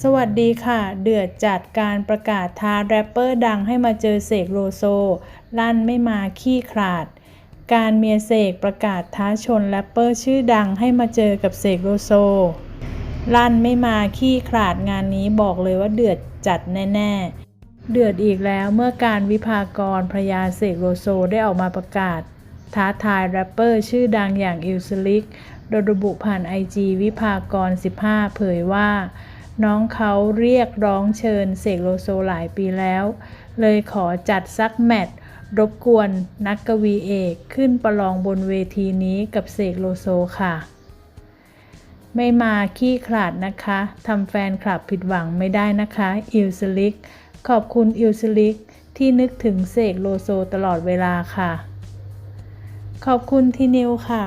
สวัสดีค่ะ เดือดจัดการประกาศท้าแรปเปอร์ดังให้มาเจอเสกโลโซ ลั่นไม่มาขี้ขลาด การเมียเสกประกาศท้าชนแรปเปอร์ชื่อดังให้มาเจอกับเสกโลโซ ลั่นไม่มาขี้ขลาดงานนี้บอกเลยว่าเดือดจัดแน่ๆ เดือดอีกแล้วเมื่อการวิพากรพระยาเสกโลโซได้ออกมาประกาศ ท้าทายแรปเปอร์ชื่อดังอย่างอิลสลิกโดยระบุผ่านไอจีวิภากร 15 เผยว่า น้องเขาเรียกร้องเชิญเสกโลโซหลายปีแล้ว เลยขอจัดซักแมตช์รบกวนนักกวีเอกขึ้นประลองบนเวทีนี้กับเสกโลโซค่ะ ไม่มาขี้ขลาดนะคะทำแฟนคลับผิดหวังไม่ได้นะคะอิลสลิก ขอบคุณอิลสลิก ที่นึกถึงเสกโลโซตลอดเวลาค่ะ ขอบคุณทีนิวค่ะ